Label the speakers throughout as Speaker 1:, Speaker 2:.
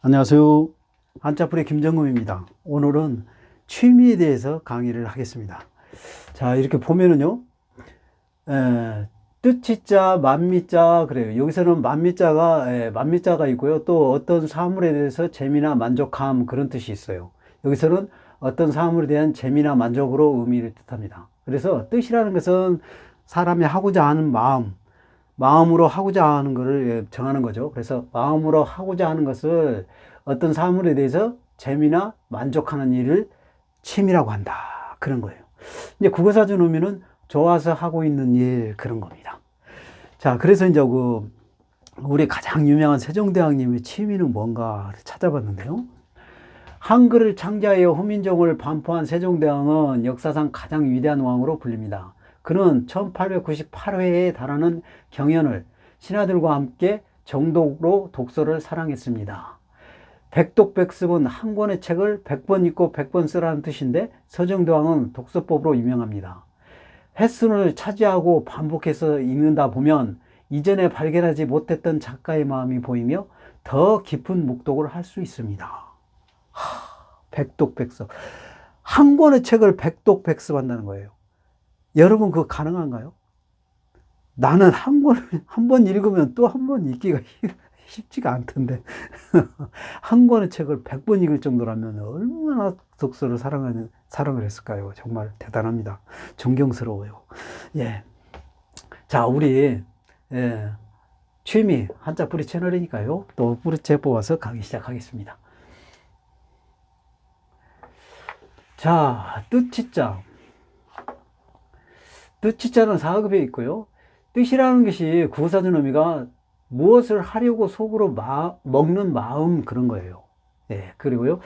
Speaker 1: 안녕하세요. 한자풀의 김정금입니다. 오늘은 취미에 대해서 강의를 하겠습니다. 자, 이렇게 보면은요, 에, 뜻지자, 만미자, 그래요. 여기서는 만미자가, 에, 만미자가 있고요. 또 어떤 사물에 대해서 재미나 만족함, 그런 뜻이 있어요. 여기서는 어떤 사물에 대한 재미나 만족으로 의미를 뜻합니다. 그래서 뜻이라는 것은 사람이 하고자 하는 마음, 마음으로 하고자 하는 것을 예, 정하는 거죠. 그래서 마음으로 하고자 하는 것을 어떤 사물에 대해서 재미나 만족하는 일을 취미라고 한다. 그런 거예요. 이제 국어사전 의미는 좋아서 하고 있는 일 그런 겁니다. 자, 그래서 이제 그 우리 가장 유명한 세종대왕님의 취미는 뭔가 찾아봤는데요. 한글을 창자하여 후민족을 반포한 세종대왕은 역사상 가장 위대한 왕으로 불립니다. 그는 1898회에 달하는 경연을 신하들과 함께 정독으로 독서를 사랑했습니다. 백독백습은 한 권의 책을 100번 읽고 100번 쓰라는 뜻인데 서정대왕은 독서법으로 유명합니다. 횟수를 차지하고 반복해서 읽는다 보면 이전에 발견하지 못했던 작가의 마음이 보이며 더 깊은 묵독을 할 수 있습니다. 하, 백독백습. 한 권의 책을 백독백습 한다는 거예요. 여러분 그거 가능한가요? 나는 한 권, 한 번 읽으면 또 한 번 읽기가 쉽지가 않던데. 한 권의 책을 100번 읽을 정도라면 얼마나 독서를 사랑하는, 사랑을 했을까요? 정말 대단합니다. 존경스러워요. 예. 자, 우리, 예. 취미, 한자 뿌리 채널이니까요. 또 뿌리채 뽑아서 강의 시작하겠습니다. 자, 뜻치자. 뜻치자는 사급에 있고요. 뜻이라는 것이 구사전 의미가 무엇을 하려고 속으로 마, 먹는 마음 그런 거예요. 예, 그리고요.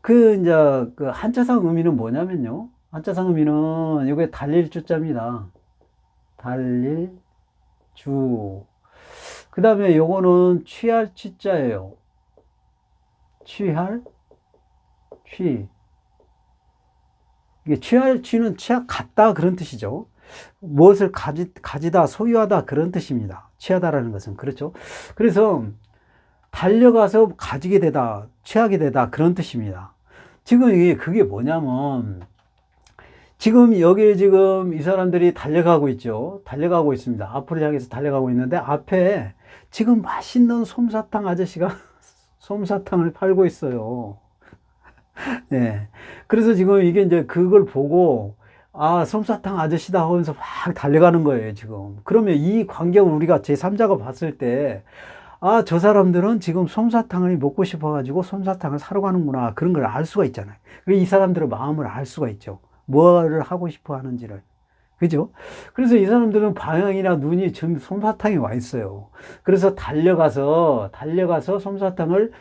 Speaker 1: 그 이제 그 한자상 의미는 뭐냐면요. 한자상 의미는 이게 달릴 주자입니다. 달릴 주. 그 다음에 요거는 취할 취자예요. 취할 취. 이게 취할 취는 취하 같다 그런 뜻이죠. 무엇을 가지, 가지다, 소유하다 그런 뜻입니다. 취하다라는 것은 그렇죠. 그래서 달려가서 가지게 되다, 취하게 되다 그런 뜻입니다. 지금 이게 그게 뭐냐면 지금 여기에 지금 이 사람들이 달려가고 있죠. 달려가고 있습니다. 앞으로 향해서 달려가고 있는데 앞에 지금 맛있는 솜사탕 아저씨가 솜사탕을 팔고 있어요. 네. 그래서 지금 이게 이제 그걸 보고 아, 솜사탕 아저씨다 하면서 막 달려가는 거예요, 지금. 그러면 이 광경을 우리가 제3자가 봤을 때, 아, 저 사람들은 지금 솜사탕을 먹고 싶어가지고 솜사탕을 사러 가는구나. 그런 걸 알 수가 있잖아요. 이 사람들의 마음을 알 수가 있죠. 뭐를 하고 싶어 하는지를. 그죠? 그래서 이 사람들은 방향이나 눈이 지금 솜사탕에 와 있어요. 그래서 달려가서, 달려가서 솜사탕을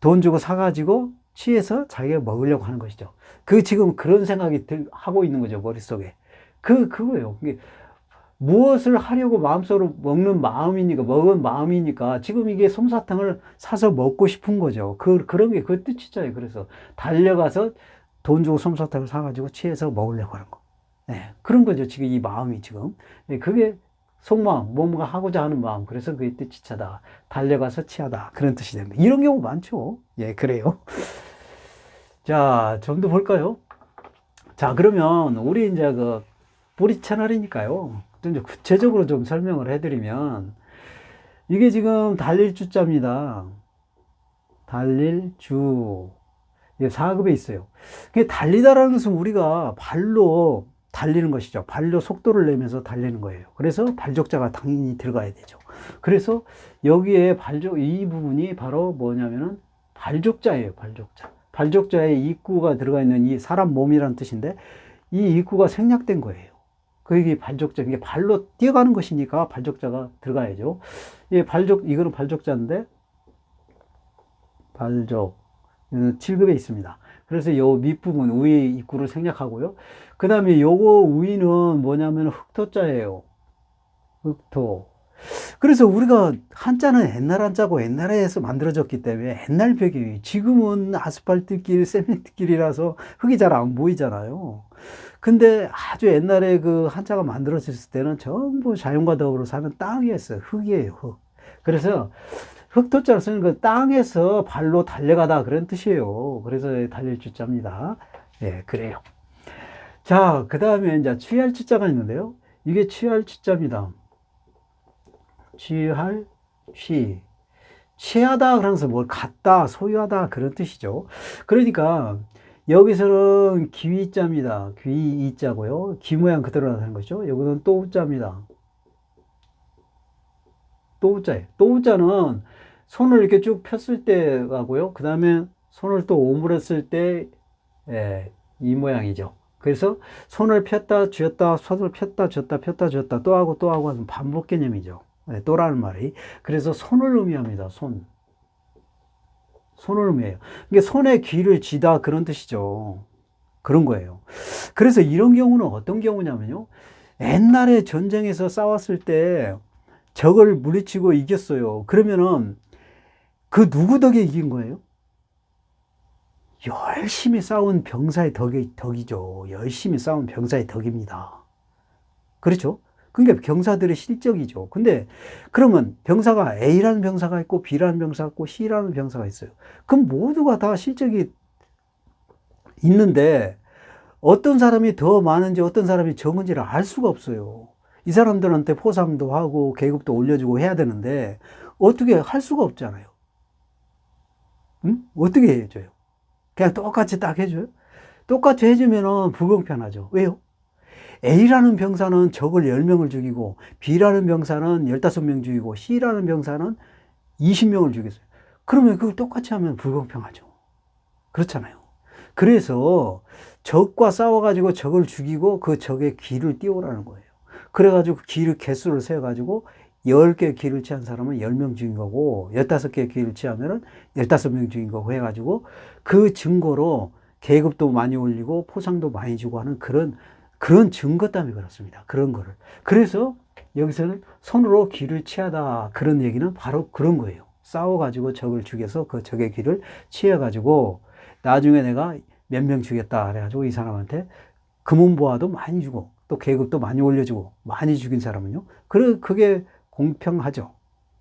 Speaker 1: 돈 주고 사가지고 취해서 자기가 먹으려고 하는 것이죠. 그 지금 그런 생각이 들, 하고 있는 거죠, 머릿속에. 그, 그거예요. 그게 무엇을 하려고 마음속으로 먹는 마음이니까, 먹은 마음이니까, 지금 이게 솜사탕을 사서 먹고 싶은 거죠. 그, 그런 게 그 뜻이잖아요. 그래서 달려가서 돈 주고 솜사탕을 사가지고 취해서 먹으려고 하는 거. 네, 그런 거죠. 지금 이 마음이 지금. 네, 그게 속마음, 뭔가 하고자 하는 마음. 그래서 그게 뜻이 차다. 달려가서 취하다. 그런 뜻이 됩니다. 이런 경우 많죠. 예, 그래요. 자, 좀 더 볼까요? 자, 그러면 우리 이제 그 뿌리 채널이니까요. 좀 구체적으로 좀 설명을 해드리면 이게 지금 달릴 주자입니다. 달릴 주. 이게 4급에 있어요. 그게 달리다라는 것은 우리가 발로 달리는 것이죠. 발로 속도를 내면서 달리는 거예요. 그래서 발족자가 당연히 들어가야 되죠. 그래서 여기에 발족, 이 부분이 바로 뭐냐면은 발족자예요. 발족자. 발족자에 입구가 들어가 있는 이 사람 몸이라는 뜻인데 이 입구가 생략된 거예요. 그게 발족자, 이게 발로 뛰어가는 것이니까 발족자가 들어가야죠. 이 발족, 이거는 발족자인데 발족, 7급에 있습니다. 그래서 요 밑부분 우위 입구를 생략하고요. 그 다음에 요거 우위는 뭐냐면 흑토자예요. 흑토. 그래서 우리가 한자는 옛날 한자고 옛날에서 만들어졌기 때문에 옛날 배경이 지금은 아스팔트 길, 세멘트 길이라서 흙이 잘 안 보이잖아요. 근데 아주 옛날에 그 한자가 만들어졌을 때는 전부 자연과 더불어 사는 땅이었어요. 흙이에요, 흙. 그래서 흑토자를 쓰는 그 땅에서 발로 달려가다 그런 뜻이에요. 그래서 달릴 주자입니다. 예, 그래요. 자, 그 다음에 이제 취할 취자가 있는데요. 이게 취할 취자입니다. 취할, 취. 취하다 그러면서 뭘 갖다, 소유하다 그런 뜻이죠. 그러니까 여기서는 기위자입니다. 귀이자고요. 기 모양 그대로 나타나는 것이죠. 여기는 또자입니다. 또자예요. 또자는 손을 이렇게 쭉 폈을 때가고요. 그 다음에 손을 또 오므렸을 때, 예, 이 모양이죠. 그래서 손을 폈다 쥐었다 손을 폈다 쥐었다 폈다 쥐었다 또 하고 또 하고 하는 반복 개념이죠. 네, 또라는 말이. 그래서 손을 의미합니다. 손. 손을 의미해요. 이게 손에 귀를 쥐다 그런 뜻이죠. 그런 거예요. 그래서 이런 경우는 어떤 경우냐면요. 옛날에 전쟁에서 싸웠을 때 적을 물리치고 이겼어요. 그러면은 그 누구 덕에 이긴 거예요? 열심히 싸운 병사의 덕이, 덕이죠. 열심히 싸운 병사의 덕입니다. 그렇죠? 그러니까 병사들의 실적이죠. 근데 그러면 병사가 A라는 병사가 있고 B라는 병사가 있고 C라는 병사가 있어요. 그럼 모두가 다 실적이 있는데 어떤 사람이 더 많은지 어떤 사람이 적은지를 알 수가 없어요. 이 사람들한테 포상도 하고 계급도 올려주고 해야 되는데 어떻게 할 수가 없잖아요. 응? 어떻게 해줘요? 그냥 똑같이 딱 해줘요? 똑같이 해주면 불공평하죠. 왜요? A라는 병사는 적을 10명을 죽이고 B라는 병사는 15명 죽이고 C라는 병사는 20명을 죽였어요. 그러면 그걸 똑같이 하면 불공평하죠. 그렇잖아요. 그래서 적과 싸워가지고 적을 죽이고 그 적의 귀를 띄우라는 거예요. 그래가지고 귀를 개수를 세가지고 10개 귀를 취한 사람은 10명 죽인 거고 15개 귀를 취하면은 15명 죽인 거고 해가지고 그 증거로 계급도 많이 올리고 포상도 많이 주고 하는 그런 그런 증거 때문에 그렇습니다. 그런 거를. 그래서 여기서는 손으로 귀를 취하다 그런 얘기는 바로 그런 거예요. 싸워가지고 적을 죽여서 그 적의 귀를 취해가지고 나중에 내가 몇 명 죽였다 그래가지고 이 사람한테 금은보화도 많이 주고 또 계급도 많이 올려주고 많이 죽인 사람은요. 그 그게 공평하죠.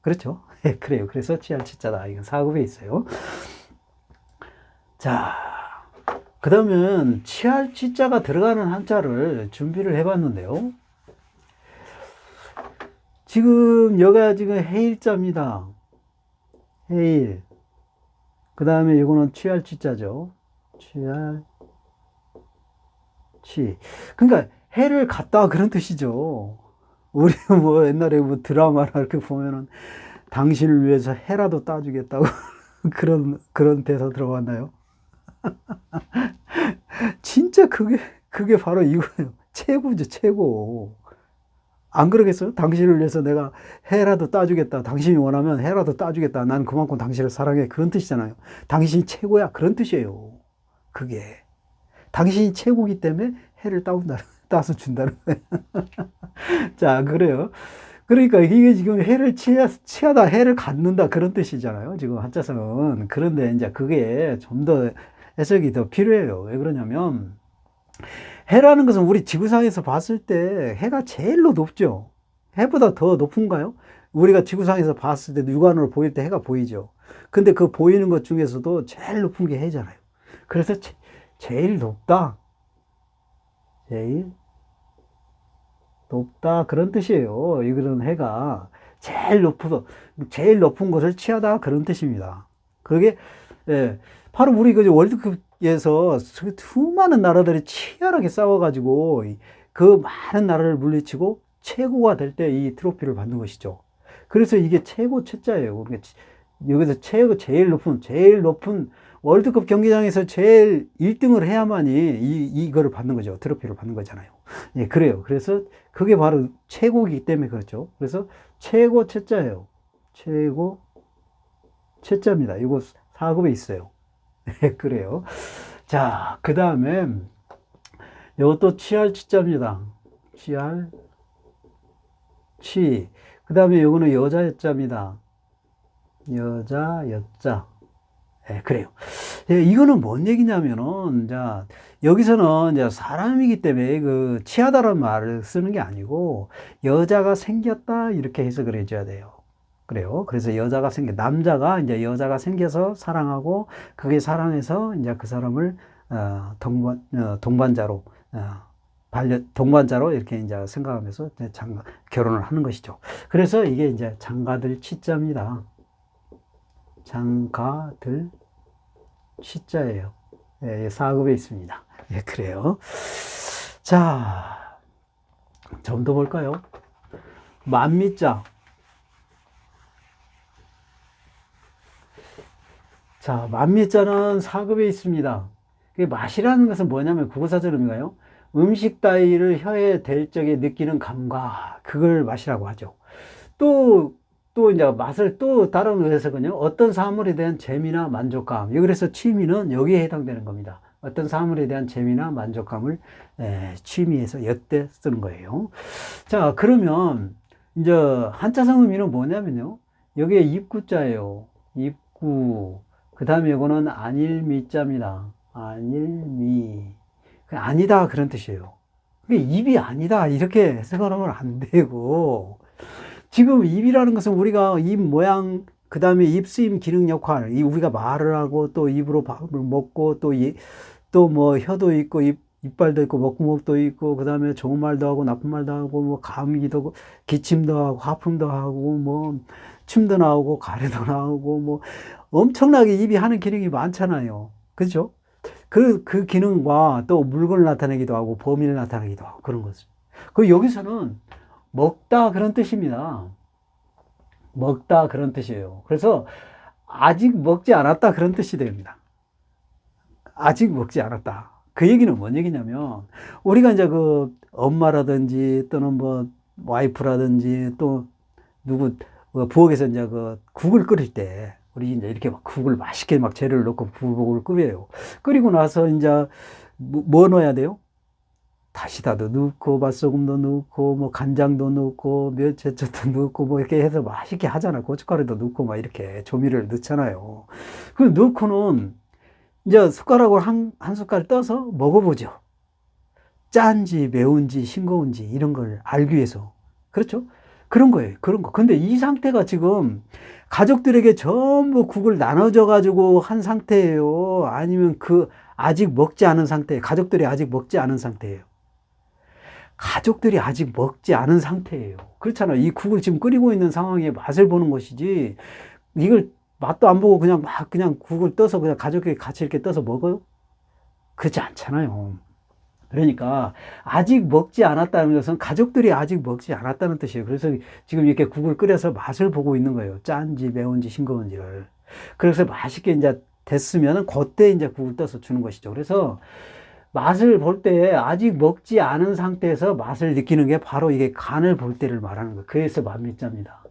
Speaker 1: 그렇죠? 예, 그래요. 그래서 치할 치자다. 이건 사급에 있어요. 자, 그 다음은 치할 치자가 들어가는 한자를 준비를 해봤는데요. 지금 여기가 지금 해일자입니다. 해일. 그 다음에 이거는 취할 치자죠. 취할 치. 그러니까 해를 갔다 그런 뜻이죠. 우리 뭐 옛날에 뭐 드라마나 이렇게 보면은 당신을 위해서 해라도 따주겠다고 그런 그런 대사 들어봤나요? 진짜 그게 그게 바로 이거예요. 최고죠, 최고. 안 그러겠어요? 당신을 위해서 내가 해라도 따주겠다. 당신이 원하면 해라도 따주겠다. 난 그만큼 당신을 사랑해. 그런 뜻이잖아요. 당신이 최고야. 그런 뜻이에요. 그게. 당신이 최고기 때문에 해를 따온다. 따서 준다는 거예요. 자, 그래요. 그러니까 이게 지금 해를 취하, 취하다, 해를 갖는다. 그런 뜻이잖아요. 지금 한자성은. 그런데 이제 그게 좀 더 해석이 더 필요해요. 왜 그러냐면, 해라는 것은 우리 지구상에서 봤을 때 해가 제일로 높죠. 해보다 더 높은가요? 우리가 지구상에서 봤을 때 육안으로 보일 때 해가 보이죠. 근데 그 보이는 것 중에서도 제일 높은 게 해잖아요. 그래서 제, 제일 높다. 제일 높다 그런 뜻이에요. 이거는 해가 제일 높아서 제일 높은 곳을 취하다 그런 뜻입니다. 그게 예, 바로 우리 그 월드컵에서 수많은 나라들이 치열하게 싸워가지고 그 많은 나라를 물리치고 최고가 될 때 이 트로피를 받는 것이죠. 그래서 이게 최고 최자예요. 그러니까 여기서 최고 제일 높은 제일 높은 월드컵 경기장에서 제일 1등을 해야만이 이, 이거를 받는 거죠. 트로피를 받는 거잖아요. 예, 그래요. 그래서 그게 바로 최고이기 때문에 그렇죠. 그래서 최고 최자예요. 최고 최자입니다. 이거 4급에 있어요. 예, 그래요. 자, 그 다음에 이것도 치할 치자입니다. 치할 치. 그 다음에 이거는 여자 여자입니다. 여자 여자. 예, 그래요. 예, 이거는 뭔 얘기냐면은, 자, 여기서는 이제 사람이기 때문에 그 치하다라는 말을 쓰는 게 아니고, 여자가 생겼다, 이렇게 해석을 해줘야 돼요. 그래요. 그래서 여자가 생겨, 남자가 이제 여자가 생겨서 사랑하고, 그게 사랑해서 이제 그 사람을, 어, 동반, 어, 동반자로, 어, 반려, 동반자로 이렇게 이제 생각하면서 이제 장가, 결혼을 하는 것이죠. 그래서 이게 이제 장가들 치자입니다. 장가들 치자예요. 예, 4급에 있습니다. 예, 그래요. 자, 좀 더 볼까요? 만미자. 자, 만미자는 4급에 있습니다. 그 맛이라는 것은 뭐냐면 국어사전 의미가요. 음식 따위를 혀에 댈 적에 느끼는 감각, 그걸 맛이라고 하죠. 또, 또 이제 맛을 또 다른 해석은요. 어떤 사물에 대한 재미나 만족감. 그래서 취미는 여기에 해당되는 겁니다. 어떤 사물에 대한 재미나 만족감을 에, 취미에서 엿대 쓰는 거예요. 자, 그러면 이제 한자성 의미는 뭐냐면요. 여기에 입구자예요. 입구. 그 다음에 이거는 안일미자입니다. 안일미. 그 아니다 그런 뜻이에요. 그게 입이 아니다 이렇게 해석하면 안 되고 지금 입이라는 것은 우리가 입 모양 그 다음에 입 쓰임 기능 역할 이 우리가 말을 하고 또 입으로 밥을 먹고 또또뭐 혀도 있고 입 이빨도 있고 먹구멍도 있고 그 다음에 좋은 말도 하고 나쁜 말도 하고 뭐 감기도 하고 기침도 하고 하품도 하고 뭐 침도 나오고 가래도 나오고 뭐 엄청나게 입이 하는 기능이 많잖아요. 그죠? 그, 그 기능과 또 물건을 나타내기도 하고 범위를 나타내기도 하고 그런 거죠. 그 여기서는 먹다 그런 뜻입니다. 먹다 그런 뜻이에요. 그래서 아직 먹지 않았다 그런 뜻이 됩니다. 아직 먹지 않았다. 그 얘기는 뭔 얘기냐면 우리가 이제 그 엄마라든지 또는 뭐 와이프라든지 또 누구 어, 부엌에서 이제 그 국을 끓일 때 우리 이제 이렇게 막 국을 맛있게 막 재료를 넣고 국을 끓여요. 끓이고 나서 이제 뭐, 뭐 넣어야 돼요? 다시다도 넣고 맛소금도 넣고 뭐 간장도 넣고 멸치젓도 넣고 뭐 이렇게 해서 맛있게 하잖아. 고춧가루도 넣고 막 이렇게 조미료를 넣잖아요. 그 넣고는 이제 숟가락으로 한, 한 숟갈 떠서 먹어보죠. 짠지 매운지 싱거운지 이런 걸 알기 위해서. 그렇죠? 그런 거예요. 그런 거. 근데 이 상태가 지금 가족들에게 전부 국을 나눠줘 가지고 한 상태예요. 아니면 그 아직 먹지 않은 상태, 가족들이 아직 먹지 않은 상태예요. 가족들이 아직 먹지 않은 상태예요. 그렇잖아요. 이 국을 지금 끓이고 있는 상황에 맛을 보는 것이지, 이걸 맛도 안 보고 그냥 막 그냥 국을 떠서 그냥 가족끼리 같이 이렇게 떠서 먹어요? 그렇지 않잖아요. 그러니까 아직 먹지 않았다는 것은 가족들이 아직 먹지 않았다는 뜻이에요. 그래서 지금 이렇게 국을 끓여서 맛을 보고 있는 거예요. 짠지, 매운지, 싱거운지를. 그래서 맛있게 이제 됐으면 그때 이제 국을 떠서 주는 것이죠. 그래서 맛을 볼 때 아직 먹지 않은 상태에서 맛을 느끼는 게 바로 이게 간을 볼 때를 말하는 거예요. 그래서 만미자입니다.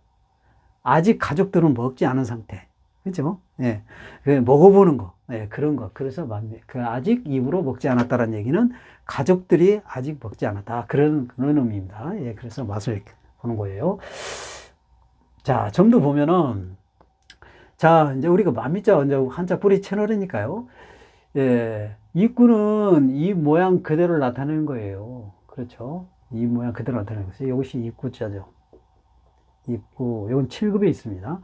Speaker 1: 아직 가족들은 먹지 않은 상태. 그죠? 예. 그 먹어보는 거. 예, 그런 거. 그래서 만미. 그 아직 입으로 먹지 않았다는 얘기는 가족들이 아직 먹지 않았다. 그런, 그런 의미입니다. 예, 그래서 맛을 보는 거예요. 자, 점도 보면은, 자, 이제 우리가 만미자, 이제 한자 뿌리 채널이니까요. 예, 입구는 이 모양 그대로 나타내는 거예요. 그렇죠? 이 모양 그대로 나타내는 거예요. 이것이 입구자죠. 입구. 이건 7급에 있습니다.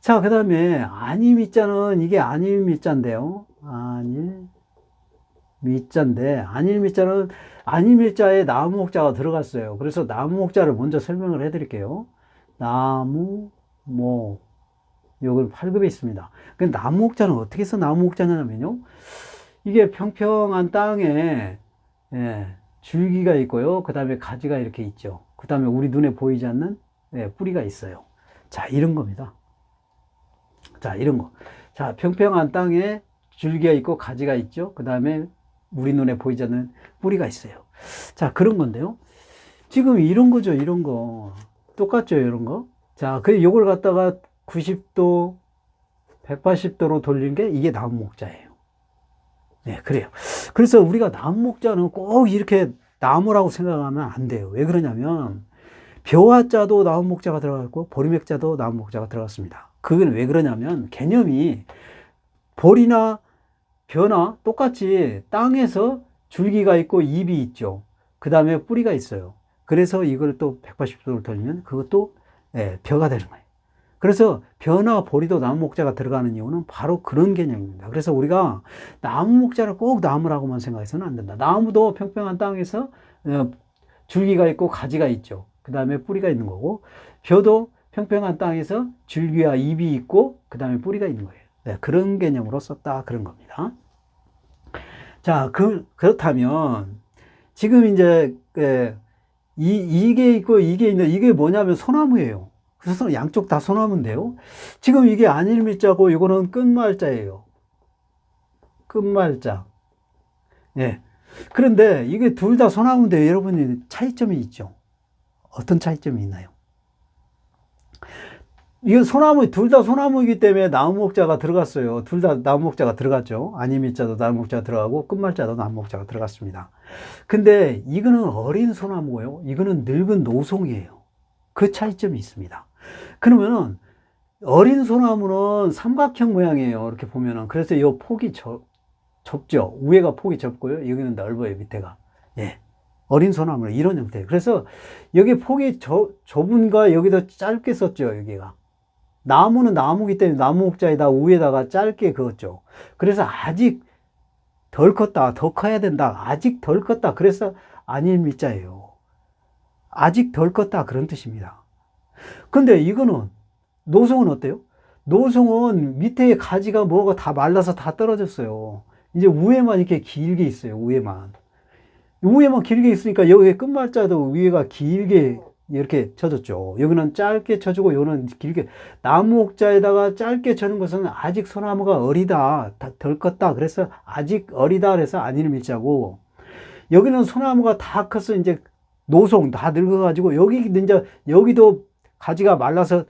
Speaker 1: 자, 그 다음에 안일 미자는 이게 안일 미자인데요. 안일 미자인데 안일 미자는 안일 미자에 나무 목자가 들어갔어요. 그래서 나무 목자를 먼저 설명을 해드릴게요. 나무 목 요걸 8급에 있습니다. 그 나무 목자는 어떻게 해서 나무 목자냐면요. 이게 평평한 땅에 예, 줄기가 있고요. 그 다음에 가지가 이렇게 있죠. 그 다음에 우리 눈에 보이지 않는 예, 뿌리가 있어요. 자, 이런 겁니다. 자, 이런 거. 자, 평평한 땅에 줄기가 있고 가지가 있죠. 그 다음에 우리 눈에 보이지 않는 뿌리가 있어요. 자, 그런 건데요. 지금 이런 거죠, 이런 거. 똑같죠, 이런 거. 자, 그 요걸 갖다가 90도, 180도로 돌린 게 이게 나무 목자예요. 네, 그래요. 그래서 우리가 나무 목자는 꼭 이렇게 나무라고 생각하면 안 돼요. 왜 그러냐면, 벼화자도 나무 목자가 들어갔고, 보리맥자도 나무 목자가 들어갔습니다. 그건 왜 그러냐면 개념이 볼이나 벼나 똑같이 땅에서 줄기가 있고 잎이 있죠. 그 다음에 뿌리가 있어요. 그래서 이걸 또 180도를 돌리면 그것도 예, 벼가 되는 거예요. 그래서 변화 보리도 나무 목자가 들어가는 이유는 바로 그런 개념입니다. 그래서 우리가 나무 목자를 꼭 나무라고만 생각해서는 안 된다. 나무도 평평한 땅에서 어, 줄기가 있고 가지가 있죠. 그 다음에 뿌리가 있는 거고, 벼도 평평한 땅에서 줄기와 잎이 있고, 그 다음에 뿌리가 있는 거예요. 네, 그런 개념으로 썼다. 그런 겁니다. 자, 그, 그렇다면, 지금 이제, 예, 이, 이게 있고 이게 있는데, 이게 뭐냐면 소나무예요. 그래서 양쪽 다 소나무인데요. 지금 이게 안일밀자고 이거는 끝말자예요. 끝말자. 예. 그런데 이게 둘 다 소나무인데 여러분이 차이점이 있죠. 어떤 차이점이 있나요? 이건 소나무, 둘 다 소나무이기 때문에 나무목자가 들어갔어요. 둘 다 나무목자가 들어갔죠. 아니밀자도 나무목자가 들어가고 끝말자도 나무목자가 들어갔습니다. 근데 이거는 어린 소나무고요. 이거는 늙은 노송이에요. 그 차이점이 있습니다. 그러면은 어린 소나무는 삼각형 모양이에요. 이렇게 보면은. 그래서 이 폭이 좁, 좁죠. 위에가 폭이 좁고요. 여기는 넓어요. 밑에가. 예. 어린 소나무는 이런 형태예요. 그래서 여기 폭이 좁, 좁은가 여기도 짧게 썼죠. 여기가. 나무는 나무기 때문에 나무 목자에다 위에다가 짧게 그었죠. 그래서 아직 덜 컸다. 더 커야 된다. 아직 덜 컸다. 그래서 아닐 미자예요. 아직 덜 컸다. 그런 뜻입니다. 근데 이거는 노송은 어때요? 노송은 밑에 가지가 뭐가 다 말라서 다 떨어졌어요. 이제 위에만 이렇게 길게 있어요. 위에만. 위에만 길게 있으니까 여기 끝말자도 위에가 길게 이렇게 쳐졌죠. 여기는 짧게 쳐주고 여기는 길게 나무 옥자에다가 짧게 쳐는 것은 아직 소나무가 어리다, 다덜 컸다. 그래서 아직 어리다 그래서 안일 밀자고 여기는 소나무가 다 커서 이제 노송 다 늙어가지고 여기 이제 여기도 가지가 말라서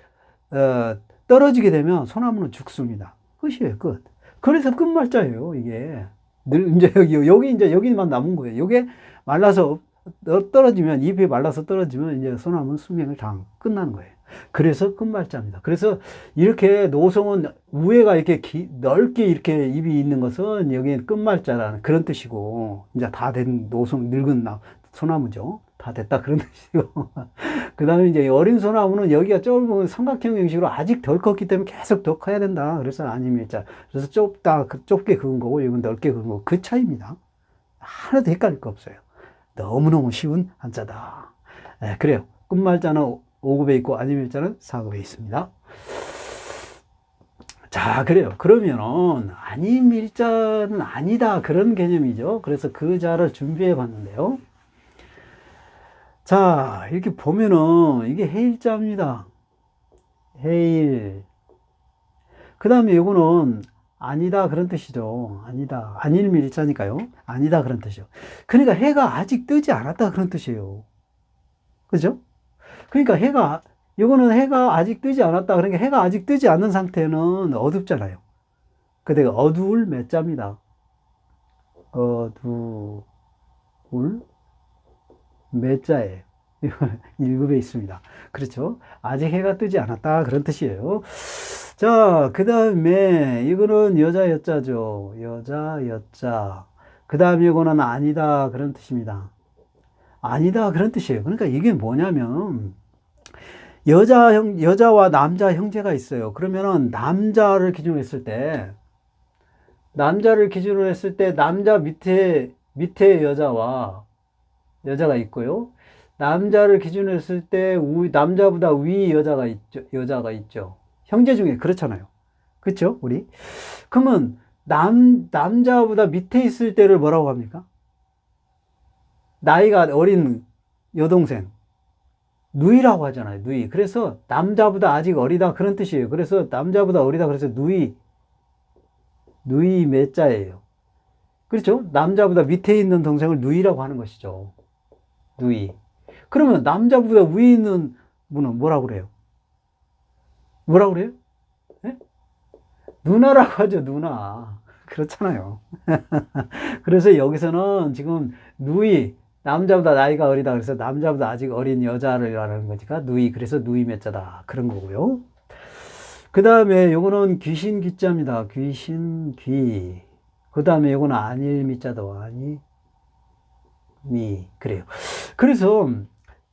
Speaker 1: 어, 떨어지게 되면 소나무는 죽습니다. 끝이에요, 끝. 그래서 끝말자예요, 이게. 늘 이제 여기 여기 이제 여기만 남은 거예요. 이게 말라서 어, 떨어지면 잎이 말라서 떨어지면 이제 소나무는 수명을 다 끝나는 거예요. 그래서 끝말자입니다. 그래서 이렇게 노송은 위에가 이렇게 기, 넓게 이렇게 잎이 있는 것은 여기는 끝말자라는 그런 뜻이고 이제 다 된 노송 늙은 나 소나무죠. 다 됐다 그런 뜻이고 그 다음에 이제 어린 소나무는 여기가 좁은 삼각형 형식으로 아직 덜 컸기 때문에 계속 더 커야 된다. 그래서 아니밀자. 그래서 좁다, 그 좁게 그은 거고, 이건 넓게 그은 거고, 그 차이입니다. 하나도 헷갈릴 거 없어요. 너무너무 쉬운 한자다. 네, 그래요. 끝말자는 5급에 있고, 아니밀자는 4급에 있습니다. 자, 그래요. 그러면은, 아니밀자는 아니다. 그런 개념이죠. 그래서 그 자를 준비해 봤는데요. 자, 이렇게 보면은 이게 해일자입니다. 해일. 그 다음에 이거는 아니다 그런 뜻이죠. 아니다. 아닐밀자니까요. 아니다 그런 뜻이죠. 그러니까 해가 아직 뜨지 않았다 그런 뜻이에요. 그죠? 그러니까 해가, 이거는 해가 아직 뜨지 않았다. 그러니까 해가 아직 뜨지 않는 상태는 어둡잖아요. 그때 어두울 몇 자입니다. 어두울 몇 자예요? 1급에 있습니다. 그렇죠? 아직 해가 뜨지 않았다. 그런 뜻이에요. 자, 그 다음에 이거는 여자 여자죠. 여자 여자. 그 다음에 이거는 아니다. 그런 뜻입니다. 아니다. 그런 뜻이에요. 그러니까 이게 뭐냐면 여자 형, 여자와 남자 형제가 있어요. 그러면은 남자를 기준으로 했을 때 남자를 기준으로 했을 때 남자 밑에 밑에 여자와 여자가 있고요. 남자를 기준으로 했을 때 남자보다 위 여자가 있죠. 여자가 있죠. 형제 중에 그렇잖아요. 그렇죠? 우리. 그러면 남 남자보다 밑에 있을 때를 뭐라고 합니까? 나이가 어린 여동생 누이라고 하잖아요. 누이. 그래서 남자보다 아직 어리다 그런 뜻이에요. 그래서 남자보다 어리다 그래서 누이 누이 몇 자예요. 그렇죠? 남자보다 밑에 있는 동생을 누이라고 하는 것이죠. 누이. 그러면 남자보다 위에 있는 분은 뭐라고 그래요? 뭐라고 그래요? 네? 누나라고 하죠, 누나. 그렇잖아요. 그래서 여기서는 지금 누이, 남자보다 나이가 어리다. 그래서 남자보다 아직 어린 여자를 말하는 거니까 누이. 그래서 누이 몇 자다. 그런 거고요. 그 다음에 요거는 귀신 귀자입니다. 귀신 귀. 그 다음에 요거는 안일 미자도 아니 미. 그래요. 그래서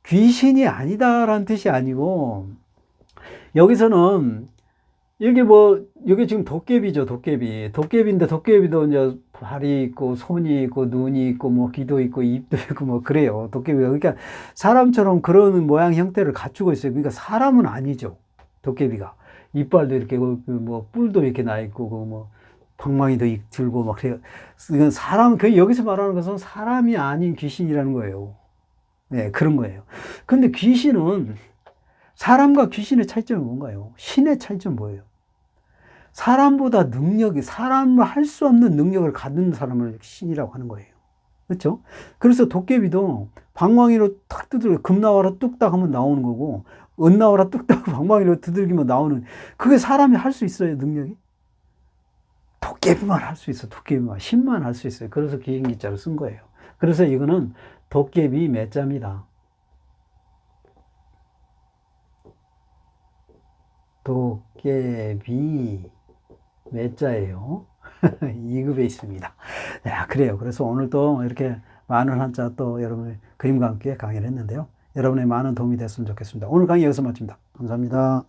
Speaker 1: 귀신이 아니다라는 뜻이 아니고 여기서는 이게 뭐 이게 지금 도깨비죠 도깨비 도깨비인데 도깨비도 이제 발이 있고 손이 있고 눈이 있고 뭐 귀도 있고 입도 있고 뭐 그래요 도깨비가 그러니까 사람처럼 그런 모양 형태를 갖추고 있어요 그러니까 사람은 아니죠 도깨비가 이빨도 이렇게 그뭐 뿔도 이렇게 나 있고 그뭐 방망이도 이- 들고 막 그래요 사람 그 여기서 말하는 것은 사람이 아닌 귀신이라는 거예요 네 그런 거예요 근데 귀신은 사람과 귀신의 차이점이 뭔가요? 신의 차이점은 뭐예요? 사람보다 능력이, 사람을 할 수 없는 능력을 갖는 사람을 신이라고 하는 거예요. 그렇죠? 그래서 도깨비도 방망이로 탁 두들겨 금 나와라 뚝딱 하면 나오는 거고 은 나와라 뚝딱 방망이로 두들기면 나오는 그게 사람이 할 수 있어요 능력이? 도깨비만 할 수 있어 도깨비만 신만 할 수 있어요 그래서 기행기자를 쓴 거예요 그래서 이거는 도깨비 매자입니다 도깨비 매자예요. 2급에 있습니다. 야, 그래요. 그래서 오늘 또 이렇게 많은 한자 또 여러분의 그림과 함께 강의를 했는데요. 여러분의 많은 도움이 됐으면 좋겠습니다. 오늘 강의 여기서 마칩니다. 감사합니다.